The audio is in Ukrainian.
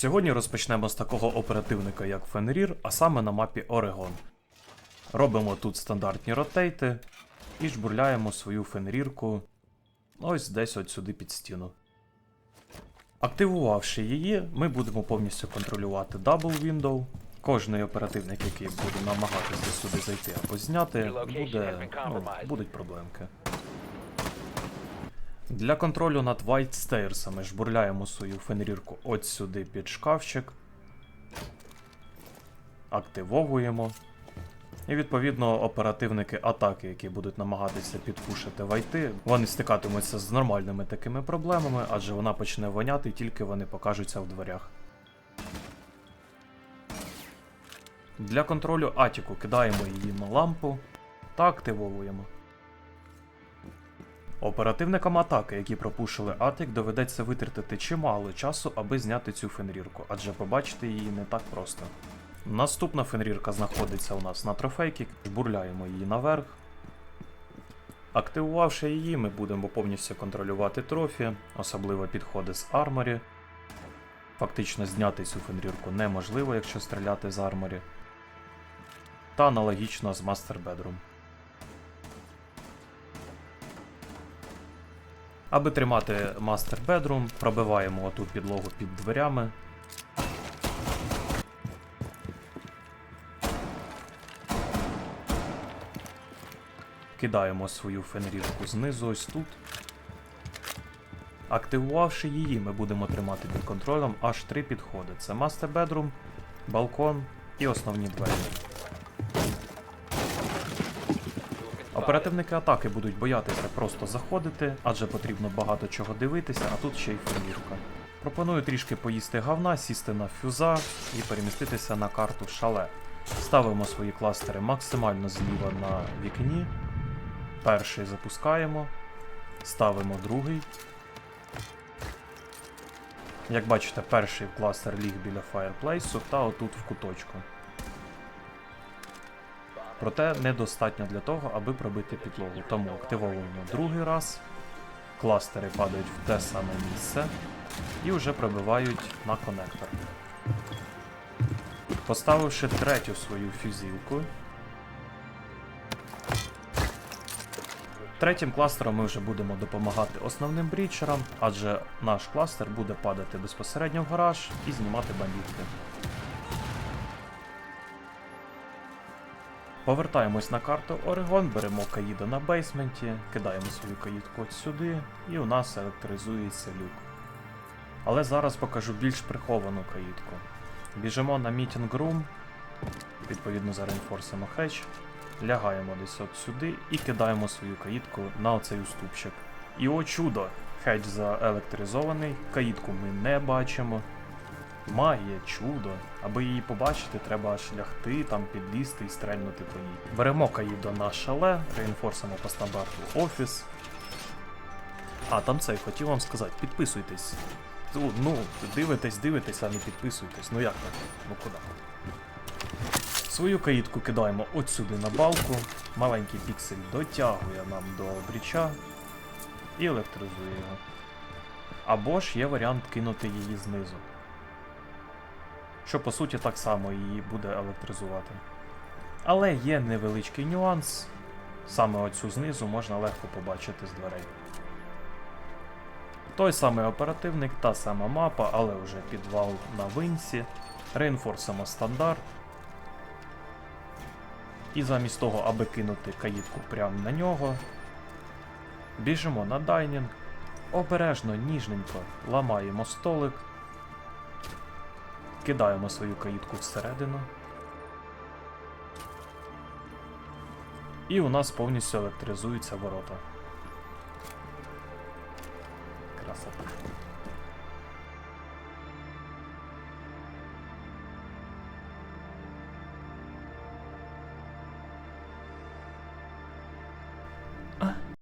Сьогодні розпочнемо з такого оперативника, як Фенрір, а саме на мапі Орегон. Робимо тут стандартні ротейти і жбурляємо свою фенрірку ось десь от сюди під стіну. Активувавши її, ми будемо повністю контролювати Double Window. Кожний оперативник, який буде намагатися сюди зайти або зняти, буде, ну, будуть проблемки. Для контролю над Stairs жбурляємо свою фенрірку от сюди під шкафчик. Активовуємо. І відповідно оперативники атаки, які будуть намагатися підпушити вайти, вони стикатимуться з нормальними такими проблемами, адже вона почне воняти, тільки вони покажуться в дверях. Для контролю атіку кидаємо її на лампу та активовуємо. Оперативникам атаки, які пропушили атик, доведеться витратити чимало часу, аби зняти цю фенрірку, адже побачити її не так просто. Наступна фенрірка знаходиться у нас на трофейкі, бурляємо її наверх. Активувавши її, ми будемо повністю контролювати трофі, особливо підходи з арморі. Фактично зняти цю фенрірку неможливо, якщо стріляти з арморі. Та аналогічно з Master Bedroom. Аби тримати Master Bedroom, пробиваємо оту підлогу під дверями. Кидаємо свою фенрірку знизу ось тут. Активувавши її, ми будемо тримати під контролем аж три підходи: це Master Bedroom, балкон і основні двері. Оперативники атаки будуть боятися просто заходити, адже потрібно багато чого дивитися, а тут ще й фенірка. Пропоную трішки поїсти говна, сісти на фюза і переміститися на карту шале. Ставимо свої кластери максимально зліва на вікні. Перший запускаємо, ставимо другий. Як бачите, перший кластер ліг біля фаєрплейсу та отут в куточку. Проте недостатньо для того, аби пробити підлогу. Тому активовуємо другий раз, кластери падають в те саме місце і вже пробивають на конектор. Поставивши третю свою фюзілку. Третім кластером ми вже будемо допомагати основним брічерам, адже наш кластер буде падати безпосередньо в гараж і знімати бандитки. Повертаємось на карту Орегон, беремо каїда на бейсменті, кидаємо свою каїдку от сюди, і у нас електризується люк. Але зараз покажу більш приховану каїдку. Біжимо на мітінг рум, відповідно зареінфорсимо хедж, лягаємо десь от сюди і кидаємо свою каїдку на оцей уступчик. І о чудо! Хедж заелектризований, каїдку ми не бачимо. Магія, чудо. Аби її побачити, треба аж лягти, там підлізти і стрельнути по ній. Беремо каїдо на шале, реінфорсимо по стандарту офіс. А, там цей, хотів вам сказати, підписуйтесь. Ту, Ну, дивитесь, дивитесь, а не підписуйтесь. Ну як так? Ну куди? Свою каїдку кидаємо от сюди на балку. Маленький піксель дотягує нам до бріча і електризує його. Або ж є варіант кинути її знизу що по суті так само її буде електризувати. Але є невеличкий нюанс. Саме оцю знизу можна легко побачити з дверей. Той самий оперативник, та сама мапа, але вже підвал на винсі. Реінфорсимо стандарт. І замість того, аби кинути каїдку прямо на нього, біжимо на дайнінг, обережно, ніжненько ламаємо столик, Скидаємо свою каїтку всередину. І у нас повністю електризуються ворота. Красота.